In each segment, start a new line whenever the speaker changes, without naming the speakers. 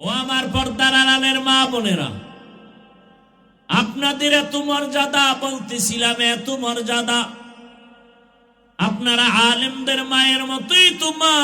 ও আমার পর্দার আড়ালের মা বোনেরা, আপনাদের এত মর্যাদা, বলতেছিলাম এত মর্যাদা, আপনারা আলেমদের মায়ের মতোই তো মা।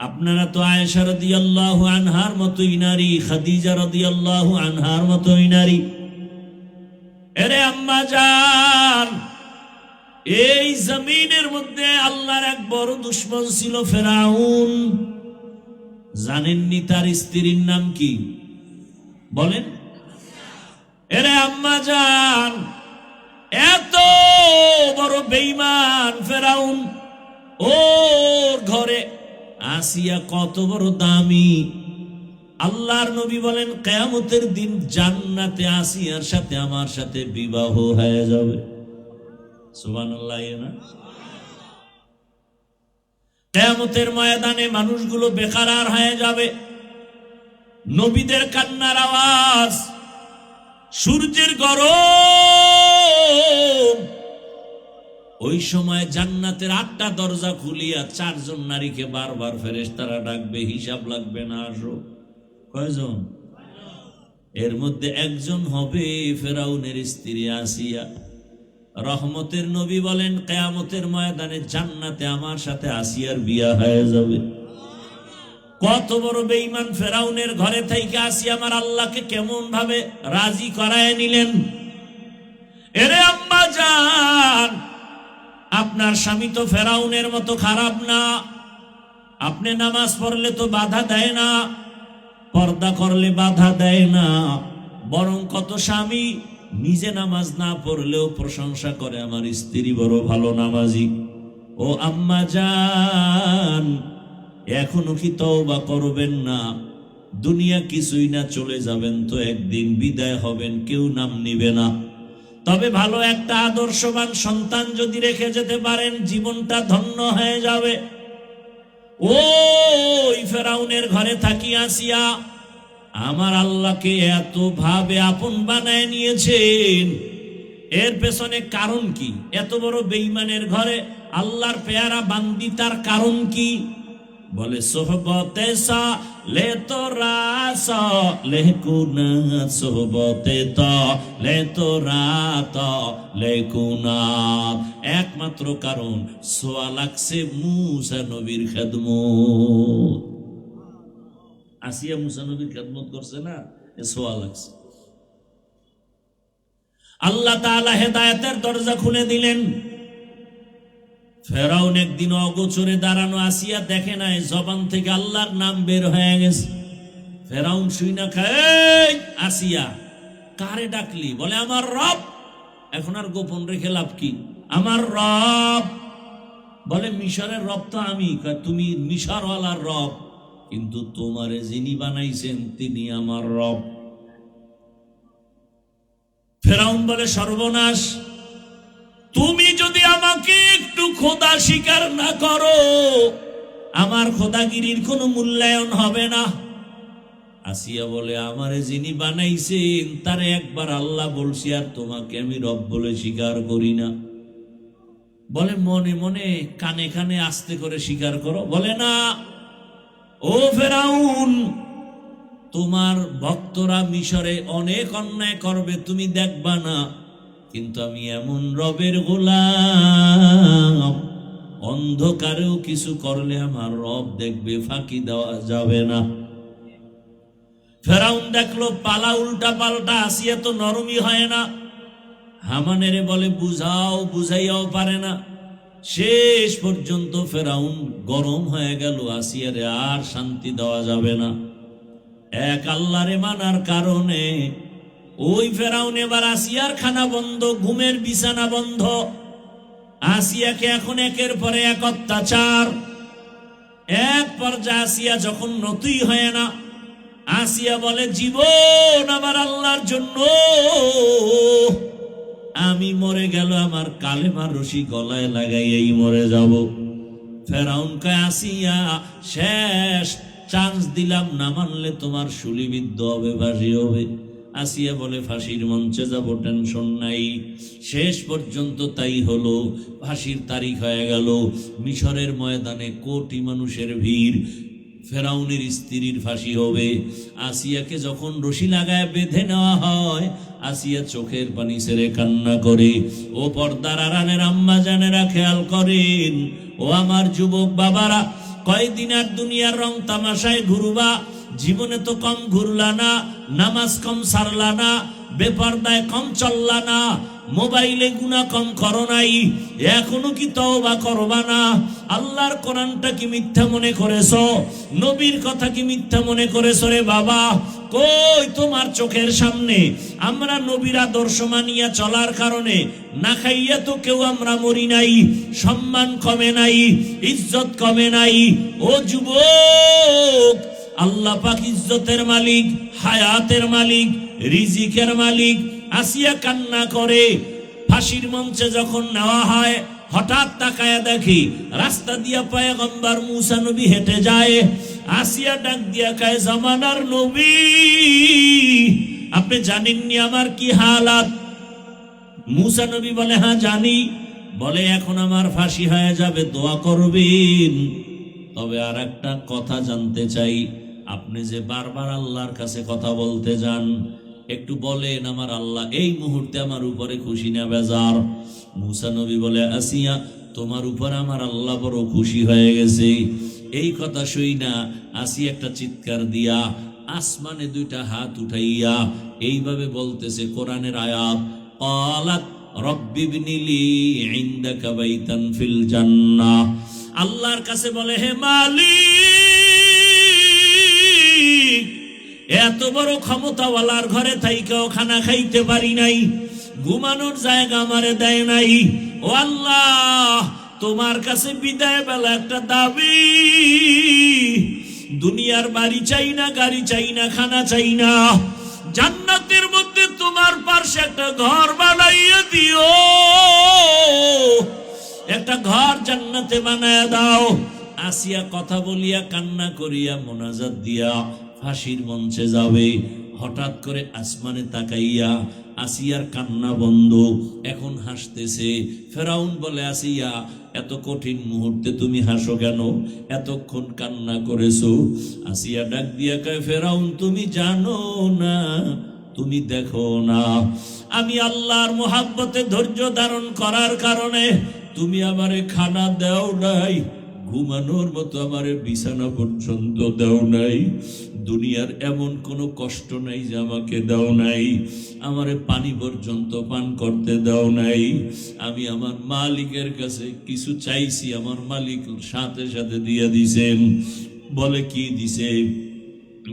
আপনারা তো আয়েশা রাদিয়াল্লাহু আনহার মতোই নারী, খাদিজা আল্লাহ আনহার মতোই নারী। এরে আম্মা জান, এই জমিনের মধ্যে আল্লাহর এক বড় দুশ্মন ছিল ফেরাউন। জানেননি তার স্ত্রীর নাম কি? বলেন। এরে আম্মা জান, এত বড় বেইমান ফেরাউন, ওর ঘরে আসিয়া কত বড় দামি। আল্লাহর নবী বলেন, কেয়ামতের দিন জান্নাতে আসিয়ার সাথে আমার সাথে বিবাহ হয়ে যাবে। সুবহানাল্লাহ না? কেয়ামতের ময়দানে মানুষগুলো বেকার হয়ে যাবে। নবীদের কান্নার আওয়াজ, সূর্যের গরম। ওই সময় জান্নাতের আটটা দরজা খুলিয়া চারজন নারীকে বারবার ফেরেস তারা ডাকবে, হিসাব লাগবে না, আসো। কয়জন? এর মধ্যে একজন হবে ফেরাউনের স্ত্রী আসিয়া। রহমতের নবী বলেন, কেয়ামতের ময়দানে জান্নাতে আমার সাথে আসিয়ার বিয়া হয়ে যাবে। কত বড় বেঈমান ফেরাউনের ঘরে থেকে আসি আমার আল্লাহকে কেমন ভাবে রাজি করায় নিলেন? এরে আম্মা জান, আপনার স্বামী তো ফেরাউনের মতো খারাপ না। আপনি নামাজ পড়লে তো বাধা দেয় না, পর্দা করলে বাধা দেয় না। বরং কত স্বামী নিজে নামাজ না পড়লেও প্রশংসা করে আমার স্ত্রী বড় ভালো নামাজি। ও আম্মা জান, এখনও কি তওবা করবেন না? দুনিয়া কিছুই না চলে যাবেন তো একদিন বিদায় হবেন, কেউ নাম নিবে না। তবে ভালো একটা আদর্শবান সন্তান যদি রেখে যেতে পারেন, জীবনটা ধন্য হয়ে যাবে। ওই ফেরাউনের ঘরে থাকি আসিয়া আমার আল্লাহকে এত ভাবে আপন বানায় নিয়েছেন। এর পেছনে কারণ কি? এত বড় বেইমানের ঘরে আল্লাহর পেয়ারা বান্দি তার কারণ কি? বলে, সোহবতে লে তো সোহবতে ত, লে তো রাত একমাত্র কারণ, সোয়া লাগছে মুসা নবীর খেদমত। আসিয়া মুসা নবীর খেদমত করছে না, এ সোয়া লাগছে। আল্লাহ তাআলা হেদায়েতের দরজা খুলে দিলেন। ফেরাউন একদিন অগোচরে দাঁড়ানো আসিয়া দেখে নাই, জবান থেকে আল্লাহর নাম বের হয়ে গেছে। ফেরাউন শুই না খায় আসিয়া, কারে ডাকলি? বলে, আমার রব। এখন আর গোপন রেখে লাভ কি? আমার রব। বলে, মিশরের রব তো আমি। তুমি মিশরওয়ালার রব। কিন্তু তোমারে যিনি বানাইছেন তিনি আমার রব। ফেরাউন বলে, সর্বনাশ, তুমি যদি আমাকে একটু খোদা স্বীকার না করো, আমার খোদাগিরির কোনো মূল্যায়ন হবে না। আসিয়া বলে, আমারে যিনি বানাইছেন, তারে একবার আল্লাহ বলছি, আর তোমাকে আমি রব বলে স্বীকার করি না। বলে, মনে মনে কানে কানে আস্তে করে স্বীকার করো। বলে, না ও ফেরাউন, তোমার ভক্তরা মিশরে অনেক অন্যায় করবে, তুমি দেখবা না। কিন্তু আমি এমন রবের গোলাম, অন্ধকারেও কিছু করলে আমার রব দেখবে, ফাঁকি দেওয়া যাবে না। ফেরাউন দেখল, পালা উল্টা পাল্টা, আসিয়া তো নরমই হয় না। হামানেরে বলে, বুঝাও, বুঝাইয়াও পারে না। শেষ পর্যন্ত ফেরাউন গরম হয়ে গেল, আসিয়ারে আর শান্তি দেওয়া যাবে না। এক আল্লাহরে মানার কারণে ওই ফেরাউন এবার আসিয়ার খানা বন্ধ, ঘুমের বিছানা বন্ধ। আসিয়াকে এখন একের পরে এক অত্যাচার। এক পর্যায়ে আসিয়া যখন নতুই হয় না, আসিয়া বলে, জীবন আমার আল্লাহর জন্য। আমি মরে গেল, আমার কালেমার রশি গলায় লাগাইয়াই মরে যাব। ফেরাউন কয়, আসিয়া শেষ চান্স দিলাম না মানলে তোমার শুলিবিদ্ধ হবে, ফাঁসি হবে। আসিয়া বলে, ফাঁসির মঞ্চে যাব, টেনশন নাই। শেষ পর্যন্ত তাই হলো, ফাঁসির তারিখ হয়ে গেল। মিশরের ময়দানে কোটি মানুষের ভিড় ফেরাউনের স্ত্রীর ফাঁসি হবে। আসিয়াকে যখন রশি লাগায় বেঁধে নেওয়া হয়, আসিয়া চোখের পানি সেরে কান্না করে, ও পর্দার আড়ালের আম্মা জানেরা খেয়াল করেন, ও আমার যুবক বাবারা, কয়দিন আর দুনিয়ার রং তামাশায় ঘুরবা, জীবনে তো কম ঘুরলা না, নামাজ কম সারলা না, বেপর্দায় কম চললা না মোবাইলে গুণা কম করো নাই, এখনও কি তওবা করবা না? আল্লাহর কোরআনটা কি মিথ্যা মনে করেছ? নবীর কথা কি মিথ্যা মনে করেছ রে বাবা? কই তোমার চোখের সামনে? আমরা নবীর আদর্শ মানিয়া চলার কারণে না খাইয়া তো কেউ আমরা মরি নাই, সম্মান কমে নাই, ইজ্জত কমে নাই। ও যুবক, আল্লাহ পাক ইজ্জতের মালিক, হায়াতের মালিক, রিজিকের মালিক আসিয়া কান্না করে। ফাঁসির মঞ্চে যখন নেওয়া হয়, হঠাৎ তাকায় দেখি, রাস্তা দিয়া নবী হেঁটে যায়। আসিয়া ডাক দিয়া কায় নবী, আপনি জানেননি আমার কি হালাত? নবী বলে হ্যাঁ জানি। বলে, এখন আমার ফাঁসি হয়ে যাবে, দোয়া করবেন। তবে আর একটা কথা জানতে চাই। আপনি যে বারবার আল্লাহর কাছে কথা বলতে যান একটু বলেন আমার আল্লাহ, এই মুহূর্তে আমার উপরে খুশি না বেজার? মুসা নবী বলে, আসিয়া, তোমার উপর আমার আল্লাহ বড় খুশি হয়ে গেছে। এই কথা শুই না, আসি একটা চিৎকার দিয়া, আসমানে দুইটা হাত উঠাইয়া, এইভাবে বলতেছে কোরআনের আয়াত, পালাত রব্বিবনিলি ইন্দাকা বাইতান ফিল জান্নাহ। আল্লাহর কাছে বলে, হে মালিক এত বড় ক্ষমতাওয়ালার ঘরে থাইকেও খানা খাইতে পারি নাই। ঘুমানোর জায়গা আমারে দেয় নাই। ও আল্লাহ, তোমার কাছে বিদায় বেলা একটা দাবি। দুনিয়ার বাড়ি চাই না, গাড়ি চাই না, খানা চাই না। জান্নাতের মধ্যে তোমার পার্শ্বে একটা ঘর বানাইয়া দিও। একটা ঘর জান্নাতে বানায় দাও। আসিয়া কথা বলিয়া কান্না করিয়া মোনাজাত দিয়া ফাঁসির মঞ্চে যাবে। হঠাৎ করে আসমানে তাকাইয়া আসিয়ার কান্না বন্ধ। এখন হাসতেছে। ফেরাউন বলে, আসিয়া, এত কঠিন মুহূর্তে তুমি হাসো কেন? এতক্ষণ কান্না করেছ। আসিয়া ডাক দিয়া কয়, ফেরাউন, তুমি জানো না, তুমি দেখো না। আমি আল্লাহর মোহাব্বতে ধৈর্য ধারণ করার কারণে তুমি আমারে খানা দেও নাই। ঘুমানোর মতো আমার বিছানা পর্যন্ত দাও নাই। দুনিয়ার এমন কোনো কষ্ট নাই যে আমাকে দাও নাই। আমারে পানি পর্যন্ত পান করতে দাও নাই। আমি আমার মালিকের কাছে কিছু চাইছি, আমার মালিক সাথে সাথে দিয়ে দিছেন। বলে কি দিছে?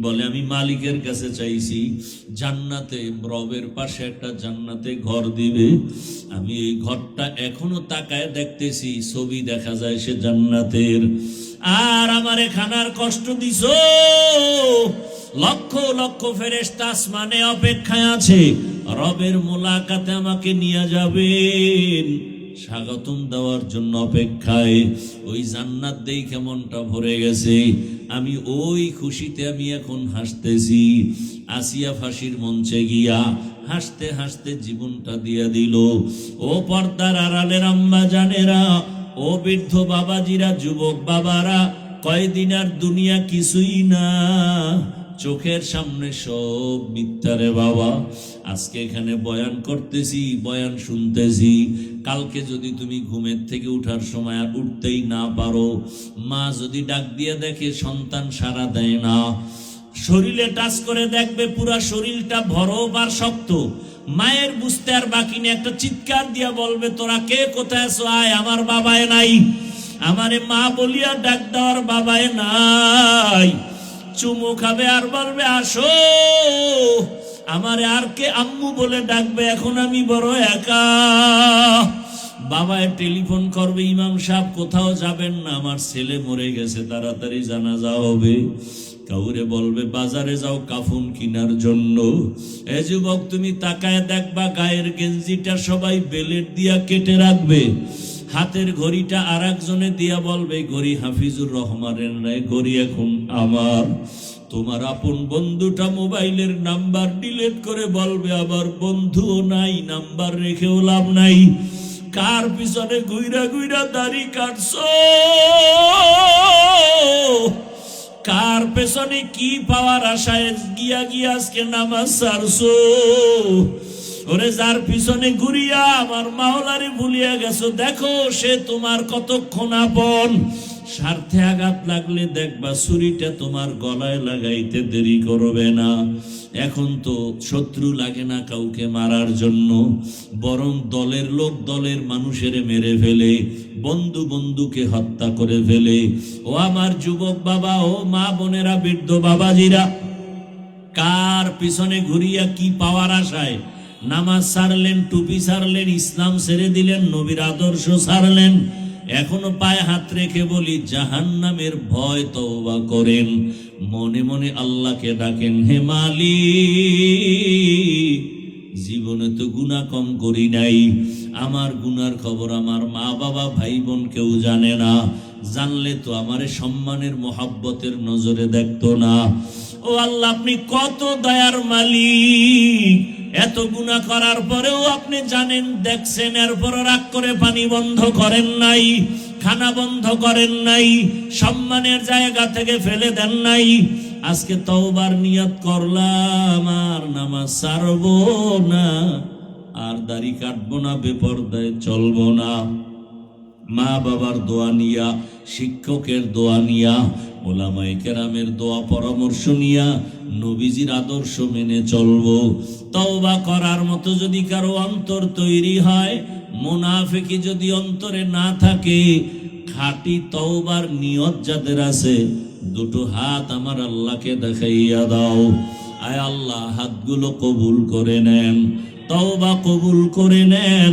বলে, আমি মালিকের কাছে চাইছি জান্নাতে, রবের পাশে একটা জান্নাতে ঘর দিবে। আমি এই ঘরটা এখনও তাকায় দেখতেছি, ছবি দেখা যায় সে জান্নাতের। আর আমারে খানার কষ্ট দিছ? লক্ষ লক্ষ ফেরেস্তা আসমানে অপেক্ষায় আছে। রবের মোলাকাতে আমাকে নিয়ে যাবেন। স্বাগতম দেওয়ার জন্য অপেক্ষায়। ওই জান্নাত দেই কেমনটা ভরে গেছে। আমি ওই খুশিতে আমি এখন হাসতেছি। আসিয়া ফাঁসির মঞ্চে গিয়া হাসতে হাসতে জীবনটা দিয়ে দিল। ও পর্দার আড়ালের আম্মা জানেরা, ও বৃদ্ধ বাবাজিরা, যুবক বাবারা, কয়দিন আর দুনিয়া কিছুই না। চোখের সামনে সব মিথ্যারে বাবা। আজকে এখানে বয়ান করতেছি, বয়ান শুনতেছি। কালকে যদি তুমি ঘুমের থেকে উঠার সময় আর উঠতেই না পারো, মা যদি ডাক দিয়ে দেখে সন্তান সারা দেয় না। শরীরে টাচ করে দেখবে পুরা শরীরটা ভরব আর শক্ত। মায়ের বুঝতে আর বাকি নেই, একটা চিৎকার দিয়া বলবে, তোরা কে? কোথায় আছো? আয়, আমার বাবায় নাই। আমারে মা বলিয়া ডাক দেওয়ার বাবায় নাই। চুমু খাবে আর বলবে, আসো। আমার আর কে আম্মু বলে ডাকবে, এখন আমি বড় একা। বাবায় টেলিফোন করবে, ইমাম সাহেব, কোথাও যাবেন না, আমার ছেলে মরে গেছে, তাড়াতাড়ি জানা জানাজা হবে। কাউরে বলবে, বাজারে যাও কাফুন কিনার জন্য। এ যুবক, তুমি তাকায় দেখবা, গায়ের গেঞ্জিটা সবাই বেলেট দিয়া কেটে রাখবে। হাতের ঘড়িটা আর একজনে দিয়া বলবে, ঘড়ি হাফিজুর রহমানের নাই, ঘড়ি এখন আমার। তোমার আপন বন্ধুটা মোবাইলের নাম্বার ডিলেট করে বলবে, আবার বন্ধুও নাই, নাম্বার রেখেও লাভ নাই। কার পিছনে গুইরা গুইরা দাড়ি কাটছো? কার পেছনে কি পাওয়ার আশায় গিয়া গিয়া আজকে নামাজ সারছো? ওরে যার পিছনে ঘুরিয়া আমার মাওলারে ভুলিয়া গেছো, দেখো সে তোমার কতক্ষণ আপন। স্বার্থে আঘাত লাগলে দেখবা ছুরিটা তোমার গলায় লাগাইতে দেরি করবে না। এখন তো শত্রু লাগে না কাউকে মারার জন্য, বরং দলের লোক দলের মানুষের মেরে ফেলে, বন্ধু বন্ধুকে হত্যা করে ফেলে। ও আমার যুবক বাবা, ও মা বোনেরা, বৃদ্ধ বাবাজিরা, কার পিছনে ঘুরিয়া কি পাওয়ার আশায় নামাজ সারলেন, টুপি সারলেন, ইসলাম ছেড়ে দিলেন, নবীর আদর্শ সারলেন। এখনও পায়ে হাত রেখে বলি, জাহান্নামের ভয় তওবা করেন। মনে মনে আল্লাহকে ডাকেন, হে মালিক, জীবনে তো গুণা কম করি নাই। আমার গুনার খবর আমার মা বাবা ভাই বোন কেউ জানে না। জানলে তো আমারে সম্মানের, মহাব্বতের নজরে দেখতো না। ও আল্লাহ, আপনি কত দয়ার মালিক। এত গুণা করার পরেও আপনি জানেন, দেখছেন এরপর রাগ করে পানি বন্ধ করেন নাই, খানা বন্ধ করেন নাই, সম্মানের জায়গা থেকে ফেলে দেন নাই। আজকে তওবার নিয়ত করলাম, আর নামাজ সারবো না, আর দাড়ি কাটবো না, বেপরদায় চলবো না। মা বাবার দোয়া নিয়া, শিক্ষকের দোয়া নিয়া ওলামাই কেরামের দোয়া পরামর্শ নিয়া নবীজির আদর্শ মেনে চলবো। তওবা করার মতো যদি কারও অন্তর তৈরি হয়, মোনাফেকি যদি অন্তরে না থাকে, খাঁটি তওবার নিয়ত যাদের আছে, দুটো হাত আমার আল্লাহকে দেখাইয়া দাও। আয় আল্লাহ, হাতগুলো কবুল করে নেন, তওবা কবুল করে নেন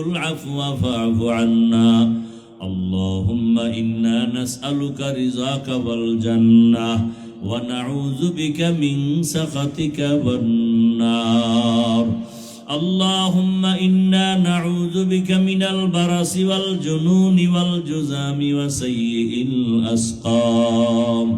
العفو فاعف عنا اللهم إنا نسألك رزاك والجنة ونعوذ بك من سخطك والنار اللهم إنا نعوذ بك من البرص والجنون والجزام وسيء الأسقام